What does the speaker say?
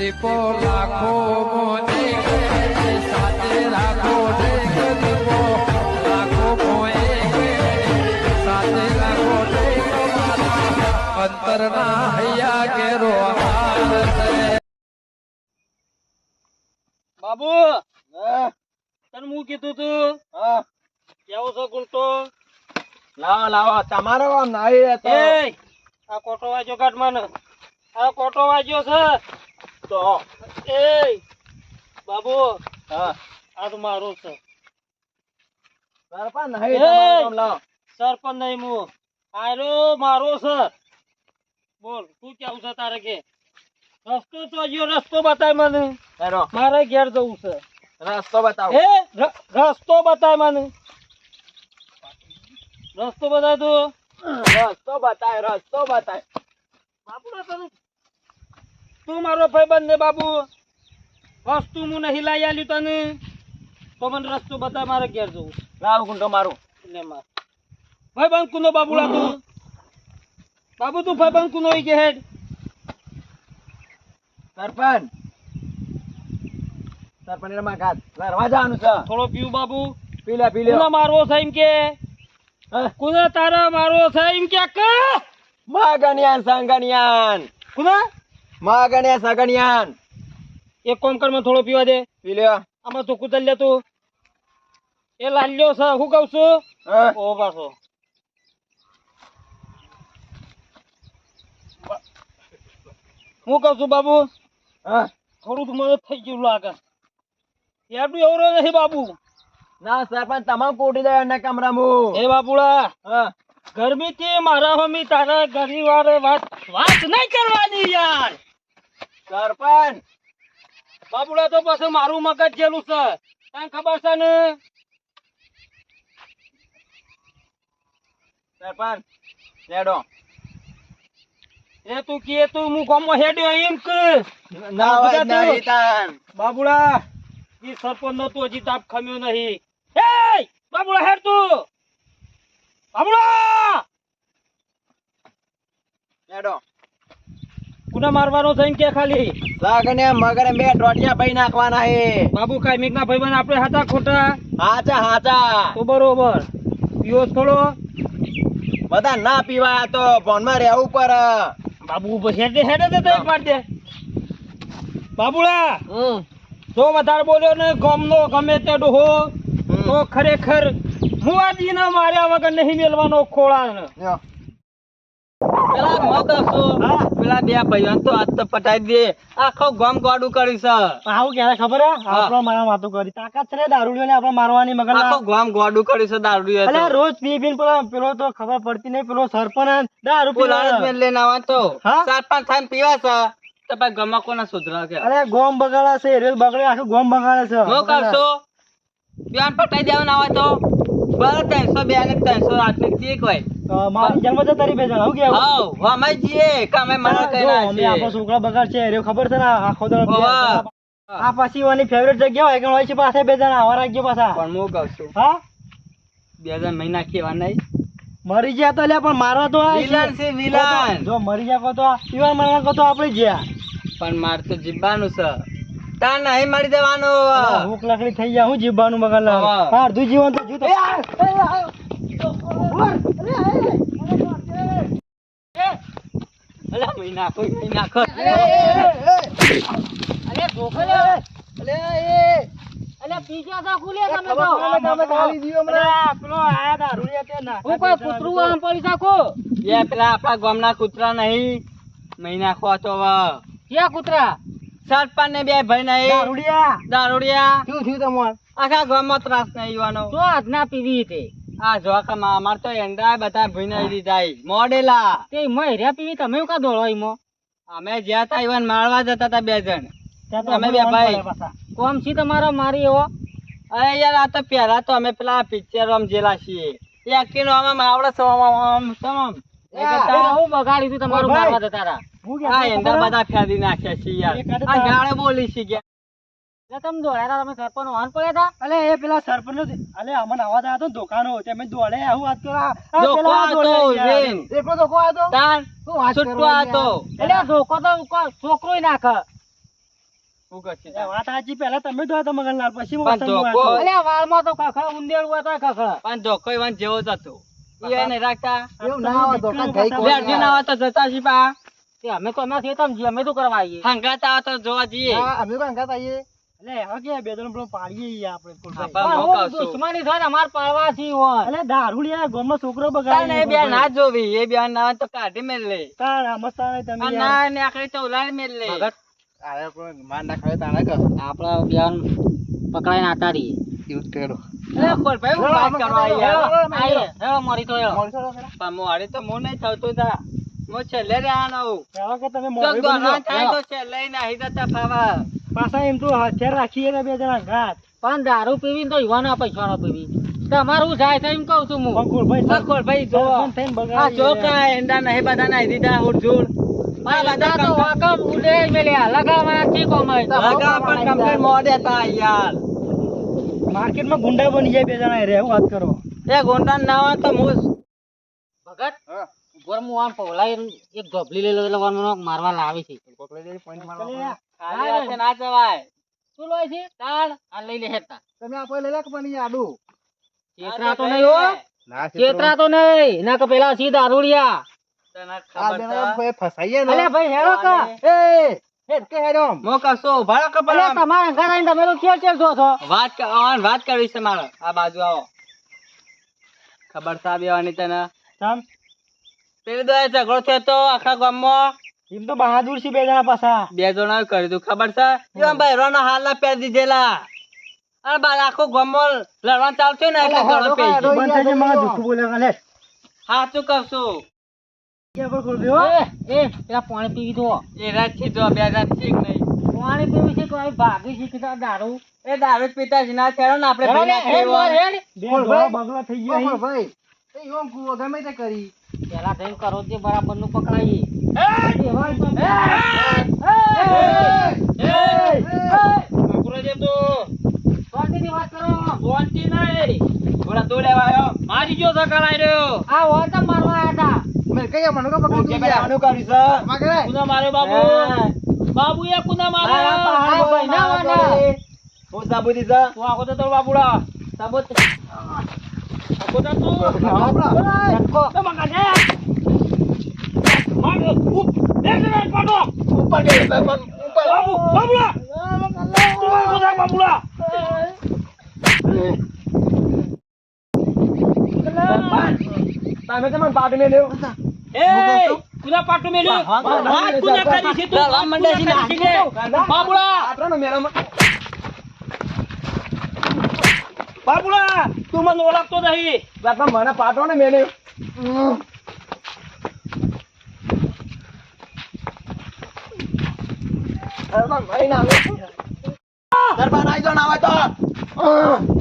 દીપો લાખો મોને સાથે રાખો દીપો લાખો મોએ સાથે રાખો અંતરના હૈયા ઘેરો બાબુ તને હું કીધું તું? કેવો છો ગુંટો લાવો લાવો તમારો આમ નાઈ આ કોટો વાજ્યો કાઢ મને. આ કોટો વાજ્યો છે. તો એ બાબુ હા. આ તો મારો છે. સરપંચ આમ સરપંચ નહીં હું આયરો મારો છે. બોલ તું કેવું છે તારે કે રસ્તો તો ગયો રસ્તો બતાય મને. હેરો મારે ઘેર જવું છે. રસ્તો બતાવ. એ રસ્તો બતાય મને. રસ્તો બતાય તું. રસ્તો બતાય રસ્તો બતાય. બાપુ તને તું મારો ભાઈબંધ ને બાબુ. વસ્તુ હું નહીં લઈ આલ્યું તને. તો મને રસ્તો બતા મારે ઘેર જવું લાવ ગુંડો મારું. ને માર. ભાઈબંધ કુનો બાબુલા તું બાબુ તું ભાઈબંધ કુનો ઈ કે હેડ. સરપંચ. સરપંચ ને માં ઘાત લડવા જવાનું છે. થોડો પીવું બાબુ. પી લે પી લે. કુના મારવો છે એમ કે. કુના તારા મારવો છે એમ કે કે માગણિયાન સંગણિયાન. કુના? માગણિયા સગણિયાન એક કોમ કર મને થોડો પીવા દે. પી આમાં તો કુતલ લે તું. એ લાલ્યો છે હું કહું છું? ઓ પાછો. હું કહું છું બાબુ? થોડું મને થઈ ગયું લાગે. એટલું એવું નથી બાબુ. ના સરપંચ તમામ કોટી દે એના કમરામાં. એ બાપુડા હા? ગરમી થી મારા મમ્મી તારા ઘણી વારે વાત વાત નહીં કરવાની યાર. સરપંચ બાબુડા તો પછી મારું મગજ જેલું છે. તને ખબર છે ને? સરપંચ રેડો. એ તું કે તું હું ગામમાં હેડ્યો એમ કે? ના. બાબુડા એ સરપંચ નો તું હજી તાપ ખમ્યો નહીં. એ બાબુડા હેડ તું. બાબુડા લેડો કુના મારવાનો કે ખાલી? લાગને મગર બે ટોટિયા પઈ નાખવાના હે. બાબુ કાઈ ના ભાઈબંધ આપણે હતા ખોટા? હાચા હાચા. તો બરોબર પીઓ થોડો બધા ના પીવા તો ફોનમાં રહેવું પર. બાબુ હેડે હેડે દે તો એક વાર દે. બાબુડા તો વધારે બોલ્યો ને ગમનો ગમે તે ડોહો તો ખરેખર મુવાજી ના માર્યા વગર નહીં મેલવાનો ખોળા ને પેલા મોત આપશો. પેલા બે ભાઈઓ તો આજ તો પટાઈ દે. આખો ગમ ગોડું કરી છે. આવું ક્યારે ખબર હે? આપણો મારા વાતો કરી. તાકાત છે ને ને આપણે મારવાની મગર આખો ગમ ગોડું કરી છે દારૂ એટલે રોજ પી પીન પેલો પેલો તો ખબર પડતી નહીં પેલો સરપંચ દારૂ પીવા. લઈને આવા તો? ચાર પાંચ થાય પીવા છે. તો ભાઈ ગમા કોના સુધરા કે અરે ગોમ બગાડા છે રેલ બગડે આખું ગોમ બગાડે છે. હું કરશો પ્યાન પટાઈ દેવાના હોય તો. બરાબર ત્રણસો બે ને ત્રણસો આઠ ને એક હોય. મારી બે જણા હું કેવું? હાવ અમે જઈએ મને કઈ ના અમે આપણો છોકરા બગાડ છે રે ખબર છે ને આખો દાડો આ પાછી ઓની ફેવરેટ જગ્યા હોય કે હોય છે પાછા બે જણા આવા રાખજો પાછા. પણ હું કહું છું હા? બે હજાર મહિના કેવા નહીં. મરી ગયા તો પણ મારવા તો વિલન છે. વિલન. જો મરી ગયા તો આ પીવા કો તો આપણે ગયા. પણ માર તો જીવવાનું છે. તા નહીં મરી દેવાનું ભૂખ લકડી થઈ જાય હું જીવવાનું બગાડ લા હા. તું જીવન તો જીવતો કોઈ મહિના ખો અલે ધોકો એ અલે પીજા તા ખુલે તમે તો. તમે ગાલી દીયો મને પેલો આયા તા તે ના હું કોઈ કૂતરું આમ પડી જાકો એ પેલા આપણા ગામના કૂતરા નહીં. મહિના ખો તો હવે. ક્યાં કૂતરા? સરપંચ ને બે ભાઈ નહીં. દારૂડિયા. દારૂડિયા. શું થયું તમાર? આખા ગામમાં ત્રાસ નહીં યુવાનો. તો આજ ના પીવી તે? આ જોકામાં અમાર તો એંડા બધા ભૂઈ દીધા મોડેલા. તે મહેર્યા પીવી તમે કા દોડો ઈમો અમે જ્યાં તા ઈવન મારવા જતા હતા બે જણ. અમે બે ભાઈ. કોમ છી તમારો મારી એવો? અરે યાર આ તો પેલા તો અમે પેલા પિક્ચર આમ જેલા છીએ. એ નો આમ આવડે છે આમ તમામ. હું બગાડી તું તમારું મારવા જતા રા આ એંડા બધા ફેરી નાખ્યા છે યાર. આ ગાળે બોલી છે ગયા. તમે દોડ્યા તમે સરપંચ વાહન પડ્યા હતા? અલે એ પેલા સરપંચ નો અલે અમને અવાજ આવ્યો તો દુકાનો તમે દોડે આવું વાત કરો. આ- આ ધોકો પેલા દોડે યાર. ધોકો આવ્યો તાન શું વાત છૂટકો કરવાની હતો. એટલે ધોકો તો કો- નાખે એ વાત સાચી પહેલા તમે જોયા હતા મગનલાલ પછી હું પણ વસંત ધોકો- જોયા અલ્યા, વાળમાં તો ખખડા ઉંદેડ હોય તો ખખડા પણ ધોકો ઈવન જેવો જ હતો. નહીં રાખતા? એવું ના હોય તો કાંઈ ગઈ બે અઢી તો જતા છી પા? અમે તો ખેતમ છીએ અમે તો કરવા આવીએ. હંગાતા તો જોવા જઈએ. અમે તો હંગાતા આવીએ. એટલે હવે કે બે જણ પાડીએ આપણે હા, પણ હું કહું છું. દુશ્મની થાય ને અમાર પાડવા થી હોય એટલે દારૂડિયા ગામમાં છોકરો તાણ એ બે ના જોવી એ બે ના તો કાઢી મેલ લે. તાણ મસ્તા તમે ના ને આખરે તો મેલ લે. આપડા બેન પકડાઈને આતા રહીએ. અરે ખોલભાઈ, હું વાત કરવા આવી યાર? હેલો તો પણ મોડે તો હું નહીં થતું તા. હું છેલ્લે રહેવાનો. કે તમે મોડું થાય. તો છેલ્લે નાહી જતા ફાવા. પાછા એમ તો હથિયાર રાખીએ ને બે જણા ઘાત. પણ દારૂ પીવી તો યુવાના પૈસા પીવી. તમારું જાય છે એમ કહું છું હું. આ ખોલભાઈ જો. આ કા એંડા નહીં બધા નાહી દીધા. આ બધા તો વાકમ ઉડે મેલ્યા લગાવવાના ઠીક અમારે લગા પણ complete મોડે તા યાર. માર્કેટમાં ગુંડા બની જાય બે જણા રે વાત કરો. એ ગોંડા ના હોય તો હું ભગત હું. આમ પવલાઈ એક ગોબલી લઈ લો મારવા લાવી છે. ખાલી હાથે ના જવાય. શું લોય છે? તાણ આ લઈ લે હેતા તમે આપણે લઈ લે કે પણ આડું? ચેતરા તો નહીં હો. ચેતરા. તો નહીં. ના કે પેલા સી દારૂડિયા તને આ વાત વાત કરવી છે મારે. આ બાજુ આવો. ખબર છે આવવાની તને. પેલી દોડે ઝઘડો થયો તો આખા ગામમાં એમ તો બહાદુર છે બે જણા પાછા. બે જણા કરી દઉં ખબર છે? એવા હાલ ના પહેરી દીધેલા. અરે બાર આખો ગમો લડવાનું ચાલુ ને એટલે ઘણો પેઈ બોલે સાચું કરશું એ એ પેલા પાણી પીવી દો એ રાત છે જો બે રાતથી નહીં. પાણી પીવી છે તો આવી ભાગી છે કે દારૂ. એ દારૂ જ પીતા જ ના થયો ને આપણે. બગલા થઈ ગયો ગયા ભાઈ. એ ઓમ કૂવો ગમે તે કરી. પેલા થઈને કરો તે બરાબરનું પકડાઈએ શાંતિથી વાત કરો. શાંતિ નહીં. થોડા તો લેવા આવ્યો. મારી ગયો છે કરાઈ રહ્યો. આ મારવા આયા હતા કઈ મનો પકડી જે તું પેલા યાર આનું કર્યું છે. માગે કુના માર્યો બાબુ? એ કુના ના, ના, ના. હું સાબુ છે. તું આખો તો તારો બાબુડા. સાબુત. આખો તો તું. ધક્કો. એ મગા છે. માર. ઉપ. એક જણા પાડો. ઉપર કે ઉપર બાબુ, બાબુડા. તું આખો તો બાબુડા. તમે તમને પાટ મે એ, કુના પાટું મેલ્યું? વાત કુના કરી છે તું? વાત કુના કરી છે કે? બાબુડા. આટલો મેરામાં બાબુડા, તું મને ઓળખતો નહીં બાપા મને પાટો ને મેને ભાઈ ના આવે. દરબાર આવી જો ના આવે તો.